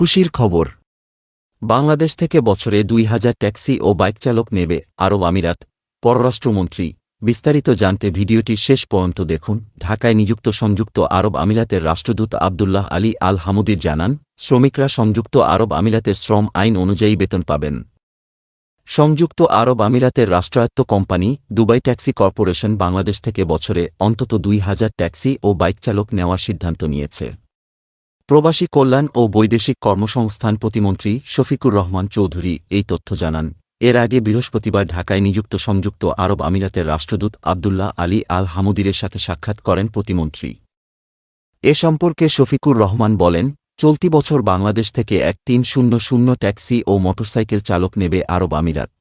খুশির খবর। বাংলাদেশ থেকে বছরে দুই হাজার ট্যাক্সি ও বাইক চালক নেবে আরব আমিরাত। পররাষ্ট্রমন্ত্রী, বিস্তারিত জানতে ভিডিওটি শেষ পর্যন্ত দেখুন। ঢাকায় নিযুক্ত সংযুক্ত আরব আমিরাতের রাষ্ট্রদূত আবদুল্লাহ আলী আল হামুদির জানান, শ্রমিকরা সংযুক্ত আরব আমিরাতের শ্রম আইন অনুযায়ী বেতন পাবেন। সংযুক্ত আরব আমিরাতের রাষ্ট্রায়ত্ত company, Dubai taxi corporation Bangladesh থেকে বছরে অন্তত দুই হাজার ট্যাক্সি ও বাইক চালক নেওয়ার সিদ্ধান্ত নিয়েছে। প্রবাসী কল্যাণ ও বৈদেশিক কর্মসংস্থান প্রতিমন্ত্রী শফিকুর রহমান চৌধুরী এই তথ্য জানান। এর আগে বৃহস্পতিবার ঢাকায় নিযুক্ত সংযুক্ত আরব আমিরাতের রাষ্ট্রদূত আবদুল্লাহ আলী আল হামুদিরের সাথে সাক্ষাৎ করেন প্রতিমন্ত্রী। এ সম্পর্কে শফিকুর রহমান বলেন, চলতি বছর বাংলাদেশ থেকে এক তিন শূন্য শূন্য ট্যাক্সি ও মোটরসাইকেল চালক নেবে আরব আমিরাত।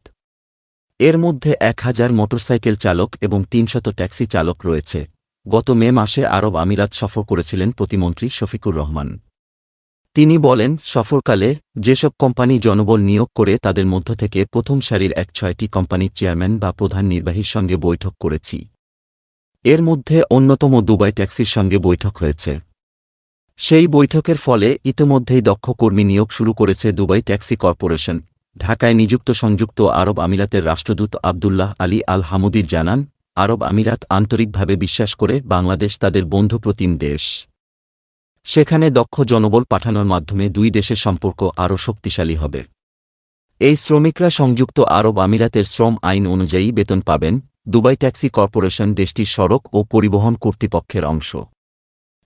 এর মধ্যে এক হাজার মোটরসাইকেল চালক এবং তিনশত ট্যাক্সি চালক রয়েছে। গত মে মাসে আরব আমিরাত সফর করেছিলেন প্রতিমন্ত্রী শফিকুর রহমান। তিনি বলেন, সফরকালে যেসব কোম্পানি জনবল নিয়োগ করে তাদের মধ্য থেকে প্রথম সারির এক ছয়টি কোম্পানির চেয়ারম্যান বা প্রধান নির্বাহীর সঙ্গে বৈঠক করেছি। এর মধ্যে অন্যতম দুবাই ট্যাক্সির সঙ্গে বৈঠক হয়েছে। সেই বৈঠকের ফলে ইতিমধ্যেই দক্ষ কর্মী নিয়োগ শুরু করেছে দুবাই ট্যাক্সি কর্পোরেশন। ঢাকায় নিযুক্ত সংযুক্ত আরব আমিরাতের রাষ্ট্রদূত আবদুল্লাহ আলী আল হামুদির জানান আরব আমিরাত আন্তরিকভাবে বিশ্বাস করে বাংলাদেশ তাদের বন্ধুপ্রতিম দেশ। সেখানে দক্ষ জনবল পাঠানোর মাধ্যমে দুই দেশের সম্পর্ক আরও শক্তিশালী হবে। এই শ্রমিকরা সংযুক্ত আরব আমিরাতের শ্রম আইন অনুযায়ী বেতন পাবেন, দুবাই ট্যাক্সি কর্পোরেশন দেশটির সড়ক ও পরিবহন কর্তৃপক্ষের অংশ।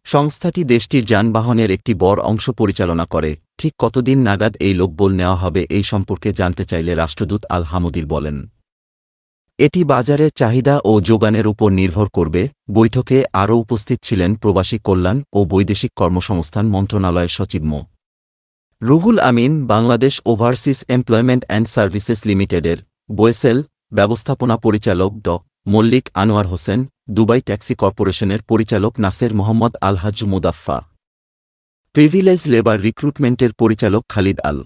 সংস্থাটি দেশটির যানবাহনের একটি বড় অংশ পরিচালনা করে। ঠিক কতদিন নাগাদ এই লোকবল নেওয়া হবে এই সম্পর্কে জানতে চাইলে রাষ্ট্রদূত আল হামুদির বলেন। এটি বাজারের চাহিদা ও যোগানের উপর নির্ভর করবে। বৈঠকে আরও উপস্থিত ছিলেন প্রবাসী কল্যাণ ও বৈদেশিক কর্মসংস্থান মন্ত্রণালয়ের সচিব মো। Ruhul Amin, Bangladesh overseas employment and services লিমিটেডের বোয়েসেল ব্যবস্থাপনা পরিচালক ড। মল্লিক আনোয়ার হোসেন, দুবাই ট্যাক্সি কর্পোরেশনের পরিচালক Nasser Mohammed Alhaj Mudaffa privilege labour রিক্রুটমেন্টের পরিচালক খালিদ আল